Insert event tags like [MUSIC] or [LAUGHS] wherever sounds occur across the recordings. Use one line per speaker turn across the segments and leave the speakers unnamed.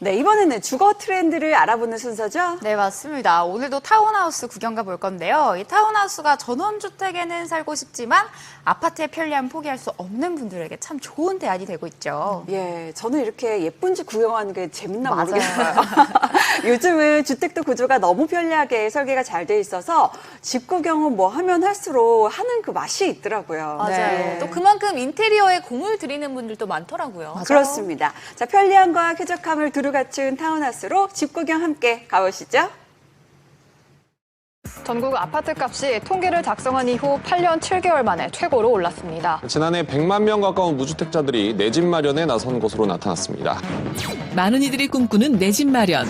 네, 이번에는 주거 트렌드를 알아보는 순서죠.
네, 맞습니다. 오늘도 타운하우스 구경 가볼 건데요. 이 타운하우스가 전원주택에는 살고 싶지만 아파트의 편리함 포기할 수 없는 분들에게 참 좋은 대안이 되고 있죠.
예, 저는 이렇게 예쁜 집 구경하는 게 재밌나
맞아요.
모르겠어요. [LAUGHS] 요즘은 주택도 구조가 너무 편리하게 설계가 잘 돼 있어서 집 구경은 뭐 하면 할수록 하는 그 맛이 있더라고요.
맞아요.
네.
또 그만큼 인테리어에 공을 들이는 분들도 많더라고요.
그렇습니다. 자, 편리함과 쾌적함을 두루 갖춘 타운하우스로 집 구경 함께 가보시죠.
전국 아파트 값이 통계를 작성한 이후 8년 7개월 만에 최고로 올랐습니다.
지난해 100만 명 가까운 무주택자들이 내 집 마련에 나선 것으로 나타났습니다.
많은 이들이 꿈꾸는 내 집 마련.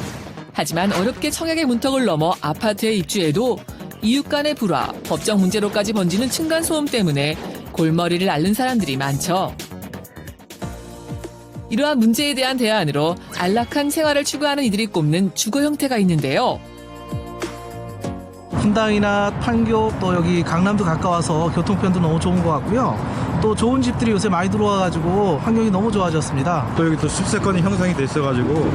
하지만 어렵게 청약의 문턱을 넘어 아파트에 입주해도 이웃 간의 불화, 법적 문제로까지 번지는 층간 소음 때문에 골머리를 앓는 사람들이 많죠. 이러한 문제에 대한 대안으로 안락한 생활을 추구하는 이들이 꼽는 주거 형태가 있는데요.
분당이나 판교 또 여기 강남도 가까워서 교통편도 너무 좋은 것 같고요. 또 좋은 집들이 요새 많이 들어와가지고 환경이 너무 좋아졌습니다.
또 여기 또 숲세권이 형성이 돼 있어가지고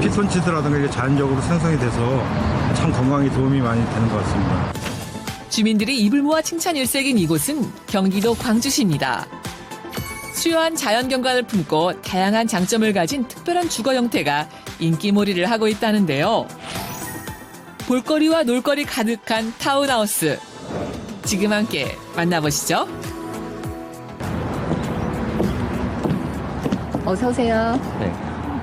피톤치드라든가 이게 자연적으로 생성이 돼서 참 건강에 도움이 많이 되는 것 같습니다.
주민들이 입을 모아 칭찬 일색인 이곳은 경기도 광주시입니다. 수려한 자연 경관을 품고 다양한 장점을 가진 특별한 주거 형태가 인기몰이를 하고 있다는데요. 볼거리와 놀거리 가득한 타운하우스. 지금 함께 만나보시죠.
어서 오세요.
네.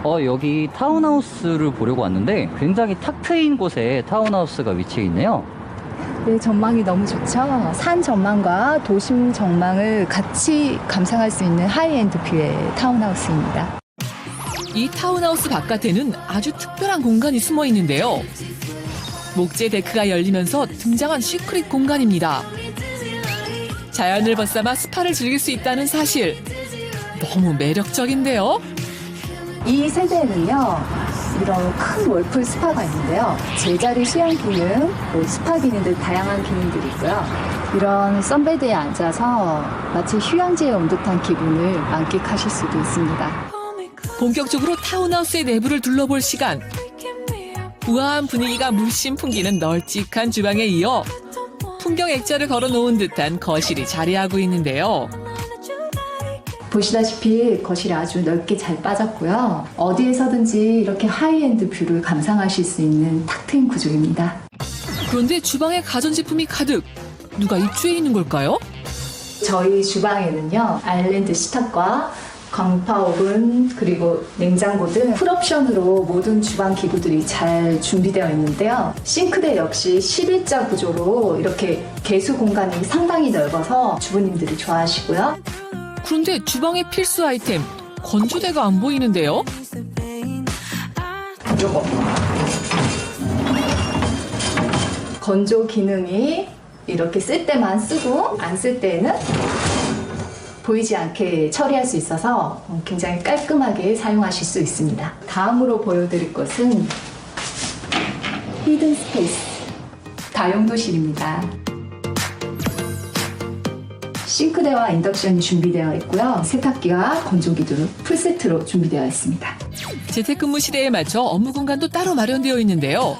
어, 여기 타운하우스를 보려고 왔는데 굉장히 탁 트인 곳에 타운하우스가 위치해 있네요.
네, 전망이 너무 좋죠. 산 전망과 도심 전망을 같이 감상할 수 있는 하이엔드 뷰의 타운하우스입니다.
이 타운하우스 바깥에는 아주 특별한 공간이 숨어 있는데요. 목재 데크가 열리면서 등장한 시크릿 공간입니다. 자연을 벗삼아 스파를 즐길 수 있다는 사실. 너무 매력적인데요.
이 세대는요, 이런 큰 월풀 스파가 있는데요. 제자리 수영 기능, 또 스파 기능 등 다양한 기능들이 있고요. 이런 썬베드에 앉아서 마치 휴양지에 온 듯한 기분을 만끽하실 수도 있습니다.
본격적으로 타운하우스의 내부를 둘러볼 시간. 우아한 분위기가 물씬 풍기는 널찍한 주방에 이어 풍경 액자를 걸어 놓은 듯한 거실이 자리하고 있는데요.
보시다시피 거실이 아주 넓게 잘 빠졌고요. 어디에서든지 이렇게 하이엔드 뷰를 감상하실 수 있는 탁 트인 구조입니다.
그런데 주방에 가전제품이 가득. 누가 입주해 있는 걸까요?
저희 주방에는요, 아일랜드 식탁과 광파 오븐 그리고 냉장고 등 풀옵션으로 모든 주방 기구들이 잘 준비되어 있는데요. 싱크대 역시 11자 구조로 이렇게 개수 공간이 상당히 넓어서 주부님들이 좋아하시고요.
그런데 주방의 필수 아이템 건조대가 안 보이는데요.
건조 기능이 이렇게 쓸 때만 쓰고 안 쓸 때는 보이지 않게 처리할 수 있어서 굉장히 깔끔하게 사용하실 수 있습니다. 다음으로 보여드릴 것은 히든 스페이스 다용도실입니다. 싱크대와 인덕션이 준비되어 있고요. 세탁기와 건조기도 풀세트로 준비되어 있습니다.
재택근무 시대에 맞춰 업무 공간도 따로 마련되어 있는데요.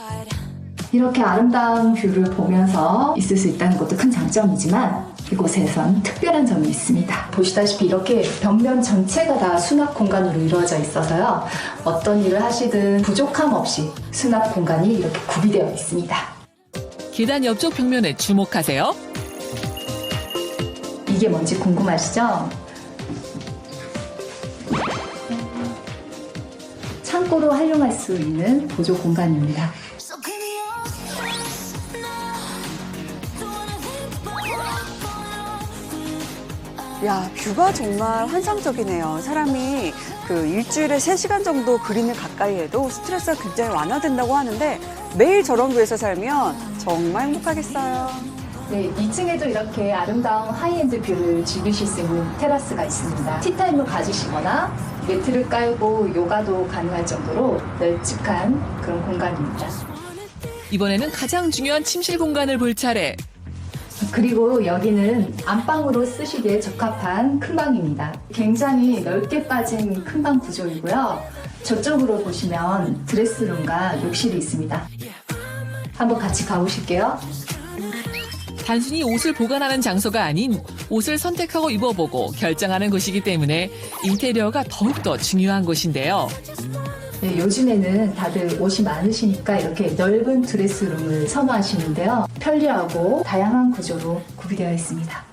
이렇게 아름다운 뷰를 보면서 있을 수 있다는 것도 큰 장점이지만 이곳에선 특별한 점이 있습니다. 보시다시피 이렇게 벽면 전체가 다 수납 공간으로 이루어져 있어서요. 어떤 일을 하시든 부족함 없이 수납 공간이 이렇게 구비되어 있습니다.
계단 옆쪽 벽면에 주목하세요.
이게 뭔지 궁금하시죠? 창고로 활용할 수 있는 보조 공간입니다.
야, 뷰가 정말 환상적이네요. 사람이 그 일주일에 세시간 정도 그린을 가까이 해도 스트레스가 굉장히 완화된다고 하는데 매일 저런 뷰에서 살면 정말 행복하겠어요.
네, 2층에도 이렇게 아름다운 하이엔드 뷰를 즐기실 수 있는 테라스가 있습니다. 티타임을 가지시거나 매트를 깔고 요가도 가능할 정도로 널찍한 그런 공간입니다.
이번에는 가장 중요한 침실 공간을 볼 차례.
그리고 여기는 안방으로 쓰시기에 적합한 큰 방입니다. 굉장히 넓게 빠진 큰 방 구조이고요. 저쪽으로 보시면 드레스룸과 욕실이 있습니다. 한번 같이 가보실게요.
단순히 옷을 보관하는 장소가 아닌 옷을 선택하고 입어보고 결정하는 곳이기 때문에 인테리어가 더욱더 중요한 곳인데요.
네, 요즘에는 다들 옷이 많으시니까 이렇게 넓은 드레스룸을 선호하시는데요. 편리하고 다양한 구조로 구비되어 있습니다.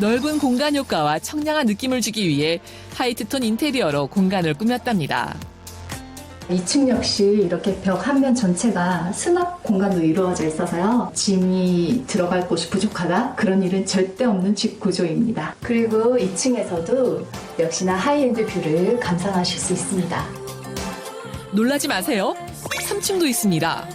넓은 공간 효과와 청량한 느낌을 주기 위해 하이트톤 인테리어로 공간을 꾸몄답니다.
2층 역시 이렇게 벽 한 면 전체가 수납 공간으로 이루어져 있어서요. 짐이 들어갈 곳이 부족하다? 그런 일은 절대 없는 집 구조입니다. 그리고 2층에서도 역시나 하이엔드 뷰를 감상하실 수 있습니다.
놀라지 마세요. 3층도 있습니다.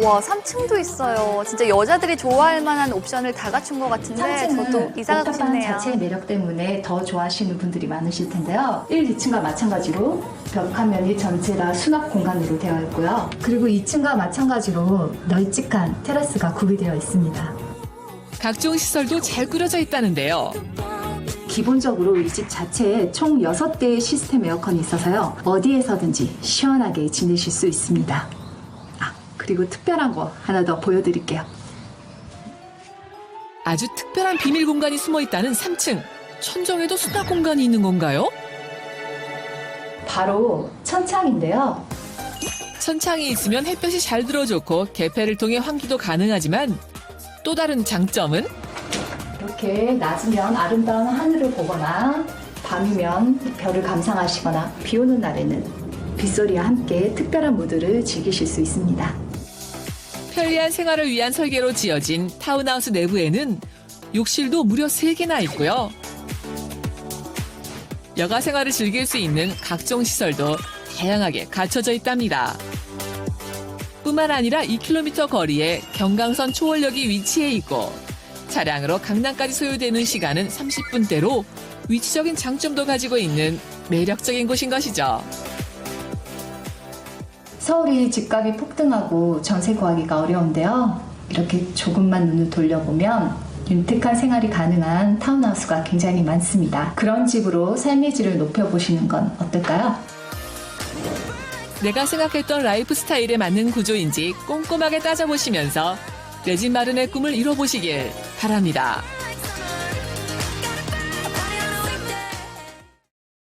와, 3층도 있어요. 진짜 여자들이 좋아할 만한 옵션을 다 갖춘 것 같은데 네, 저도 이사 가고
옥탑방
싶네요.
자체의 매력 때문에 더 좋아하시는 분들이 많으실 텐데요. 1, 2층과 마찬가지로 벽한 면이 전체 다 수납 공간으로 되어 있고요. 그리고 2층과 마찬가지로 널찍한 테라스가 구비되어 있습니다.
각종 시설도 잘 꾸려져 있다는데요.
기본적으로 이 집 자체에 총 6대의 시스템 에어컨이 있어서요. 어디에서든지 시원하게 지내실 수 있습니다. 아, 그리고 특별한 거 하나 더 보여드릴게요.
아주 특별한 비밀 공간이 숨어 있다는 3층. 천정에도 수납 공간이 있는 건가요?
바로 천창인데요.
천창이 있으면 햇볕이 잘 들어좋고 개폐를 통해 환기도 가능하지만 또 다른 장점은
이렇게 낮이면 아름다운 하늘을 보거나 밤이면 별을 감상하시거나 비 오는 날에는 빗소리와 함께 특별한 무드를 즐기실 수 있습니다.
편리한 생활을 위한 설계로 지어진 타운하우스 내부에는 욕실도 무려 3개나 있고요. 여가 생활을 즐길 수 있는 각종 시설도 다양하게 갖춰져 있답니다. 뿐만 아니라 2km 거리에 경강선 초월역이 위치해 있고 차량으로 강남까지 소요되는 시간은 30분대로 위치적인 장점도 가지고 있는 매력적인 곳인 것이죠.
서울이 집값이 폭등하고 전세 구하기가 어려운데요. 이렇게 조금만 눈을 돌려보면 윤택한 생활이 가능한 타운하우스가 굉장히 많습니다. 그런 집으로 삶의 질을 높여보시는 건 어떨까요?
내가 생각했던 라이프 스타일에 맞는 구조인지 꼼꼼하게 따져보시면서 내 집 마련의 꿈을 이뤄보시길 바랍니다.